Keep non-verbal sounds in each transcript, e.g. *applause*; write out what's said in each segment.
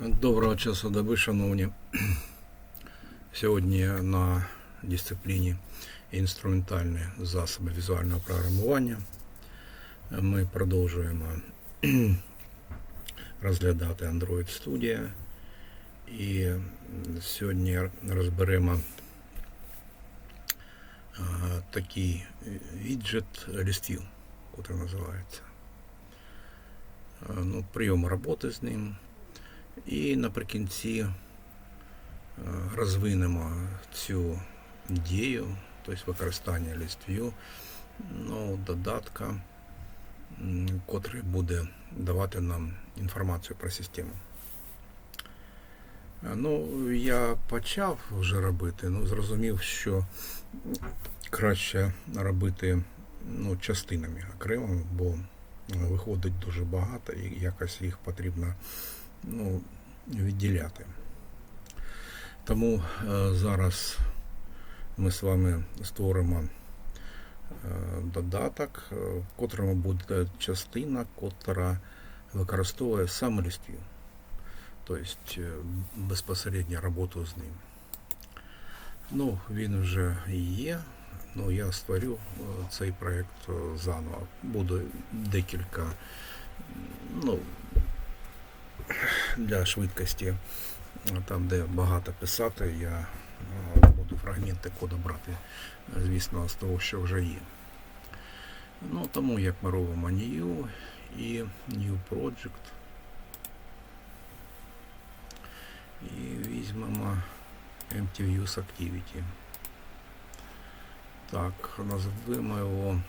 Доброго часу доби, шановні. Сьогодні на дисципліні інструментальні засоби візуального програмування ми продовжуємо розглядати Android Studio і сьогодні розберемо такий віджит листів, який називається. Ну, прийом роботи з ним. І наприкінці е, розвинемо цю дію, тобто використання листвію, ну, додатка, котрий буде давати нам інформацію про систему. Е, Ну, я почав вже робити, ну, зрозумів, що краще робити ну, частинами окремо, бо виходить дуже багато і якось їх потрібно ну, відділяти. Тому е, зараз ми з вами створимо е, додаток, е, в котрому буде частина, котра використовує саме листів. Тобто е, безпосередньо роботу з ним. Ну, він вже є. Ну, я створю е, цей проєкт е, заново. Буде декілька ну, для швидкості, там, де багато писати, я буду фрагменти коду брати, звісно, з того, що вже є. Ну, тому як ми робимо New і New Project. І візьмемо MTViews Activity. Так, назвемо його.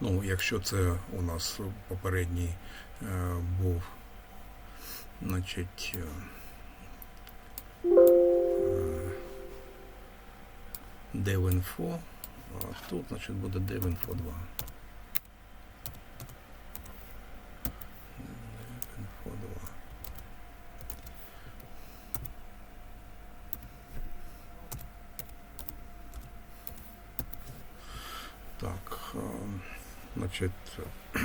Ну, якщо це у нас попередній е, був, значить, е, е, DevInfo, а тут, значить, буде DevInfo 2. DevInfo 2. Так, е, значить, *clears throat*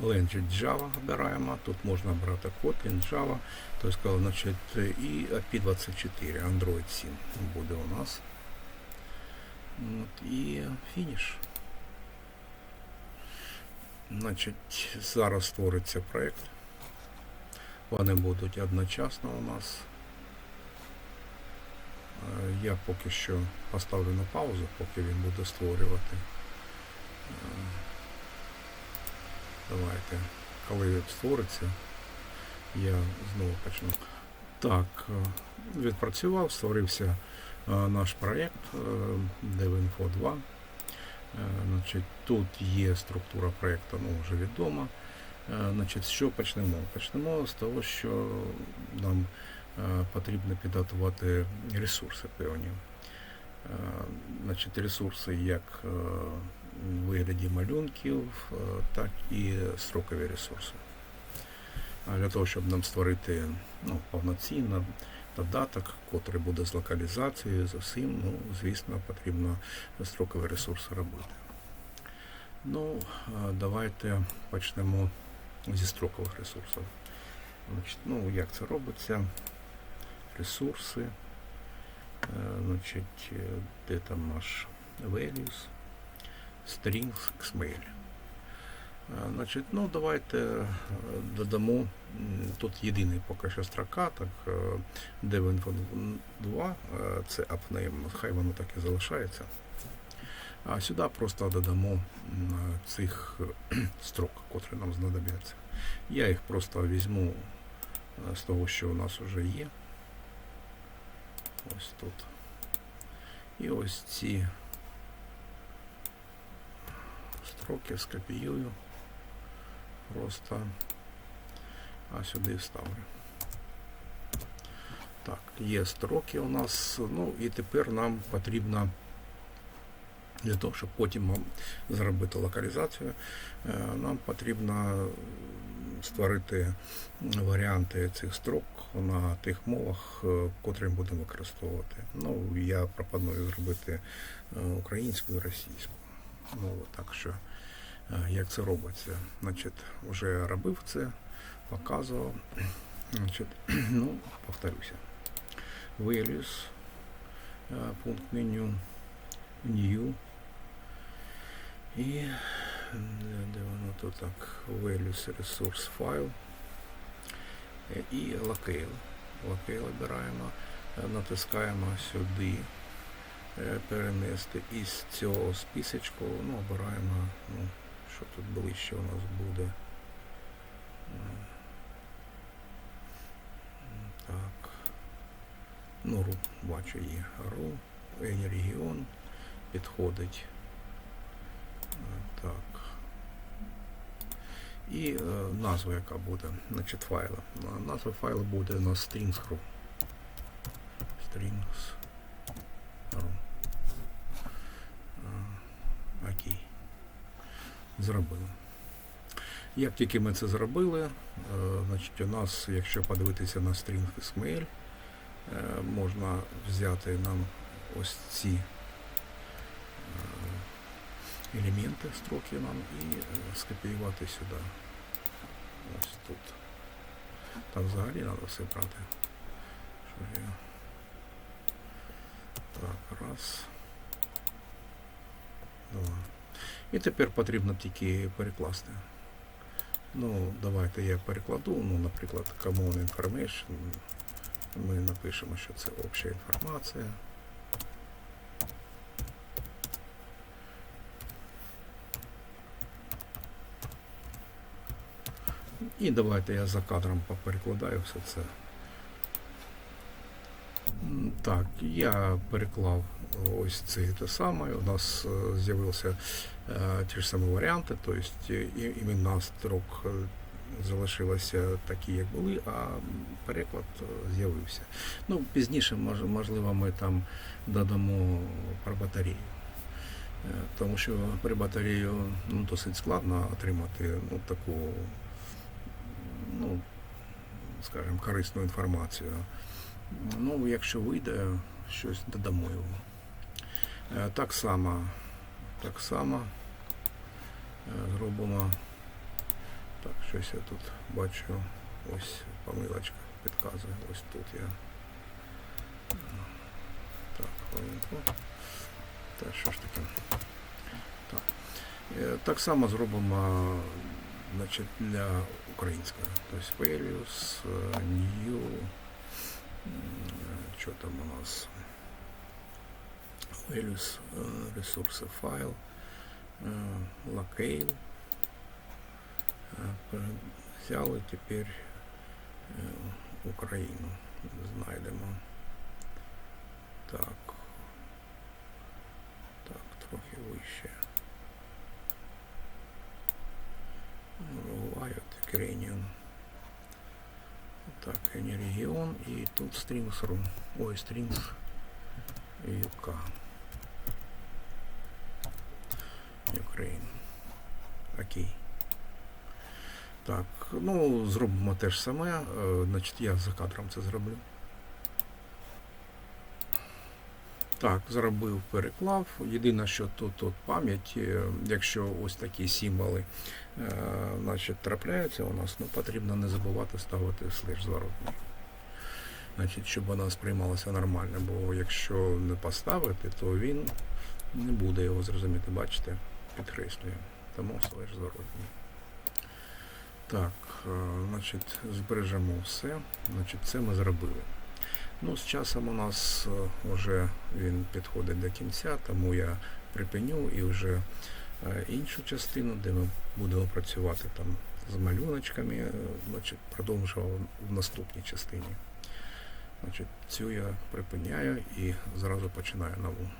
Language Java обираємо. Тут можна брати Kotlin, Java, тобто, значить, і API24, Android 7 буде у нас. От, і фініш. Значить, зараз створиться проєкт. Вони будуть одночасно у нас. Е, Я поки що поставлю на паузу, поки він буде створювати. Е, Давайте, коли створиться, я знову почну. Так, е, відпрацював, створився е, наш проєкт е, DevInfo 2. Е, Значить, тут є структура проєкту, ну, вже відома. Значить, що почнемо? Почнемо з того, що нам потрібно підготувати ресурси певні. Значить, ресурси як е, в вигляді малюнків, е, так і строкові ресурси. Для того, щоб нам створити ну, повноцінно додаток, котрий буде з локалізацією, з усім, ну, звісно, потрібно строкові ресурси робити. Ну, давайте почнемо зі строкових ресурсів. Значить, ну, як це робиться? Ресурси. Е, Значить, е, де там наш values, strings, XML. Е, Значить, ну давайте е, додамо, тут єдиний поки що строка, так, е, devinfo 2, е, це upname, хай воно так і залишається. А сюди просто додамо цих *clears throat* строк, котрі нам знадобляться. Я їх просто візьму з того, що у нас вже є. Ось тут. І ось ці строки скопіюю. Просто а сюди вставлю. Так, є строки у нас. Ну і тепер нам потрібно для того, щоб потім зробити локалізацію, е, нам потрібно створити варіанти цих строк на тих мовах, е, котрі ми будемо використовувати. Ну, я пропоную зробити е, українську і російську мову, так що як це робиться. Значить, вже робив це, показував. *clears throat* Значить, *clears throat* ну, повторюся. Values, е, пункт меню, New. І е, де воно тут так? Values Resource. Е, І Locale. Locale обираємо, е, натискаємо сюди е, перенести із цього списочку, ну, обираємо, ну, що тут ближче у нас буде. Так. Ну, бачу її. Ру, регіон підходить. Так. І е, назва, яка буде, значить, файла. Назва файлу буде у нас strings.ru. Strings. Ру. А, Окей. Зробили. Як тільки ми це зробили, е, значить у нас, якщо подивитися на стрінг SML, е, можна взяти нам ось ці е, елементи, строки нам і скопіювати сюди. Ось тут. Там взагалі треба все брати. Що я... Так, раз. Два. І тепер потрібно тільки перекласти. Ну, давайте я перекладу, ну, наприклад, Common Information. Ми напишемо, що це обща інформація. І давайте я за кадром поперекладаю все це. Так, я переклав ось це те саме. У нас е, з'явився е, ті ж самі варіанти, тобто е, імена строк залишилися такі, як були, а переклад з'явився. Ну, пізніше, мож- можливо, ми там додамо про батарею. Тому що при батарею ну, досить складно отримати ну, таку, ну, скажімо, корисну інформацію. Ну, якщо вийде, щось додамо його. Е, Так само, так само е, зробимо. Так, щось я тут бачу. Ось помилочка підказує. Ось тут я. Е, Так, хвилинку. Так, що ж таке? Так. Е, Так само зробимо значить, для української. Тобто е, new, що там у нас? Values, е, ресурси файл, locale. Е, пере- Взяли тепер е, Україну. Знайдемо. Так. Так, трохи вище. Уругвай, Ukrainian. Так, регіон і тут strings.ru. Ой, strings UK. Ukraine. Окей. Так, ну, зробимо те ж саме. Е, Значить, я за кадром це зроблю. Так, зробив, переклав. Єдине, що тут, тут пам'ять, е, якщо ось такі символи е, значить, трапляються у нас, ну потрібно не забувати ставити слеш зворотний. Значить, щоб вона сприймалася нормально, бо якщо не поставити, то він не буде його зрозуміти, бачите, підкреслює. Тому слеш зворотній. Так, е, значить, збережемо все. Значить, це ми зробили. Ну, з часом у нас е, вже він підходить до кінця, тому я припиню і вже е, іншу частину, де ми будемо працювати там з малюночками, е, значить, продовжував в наступній частині. Значить, цю я припиняю і зразу починаю нову.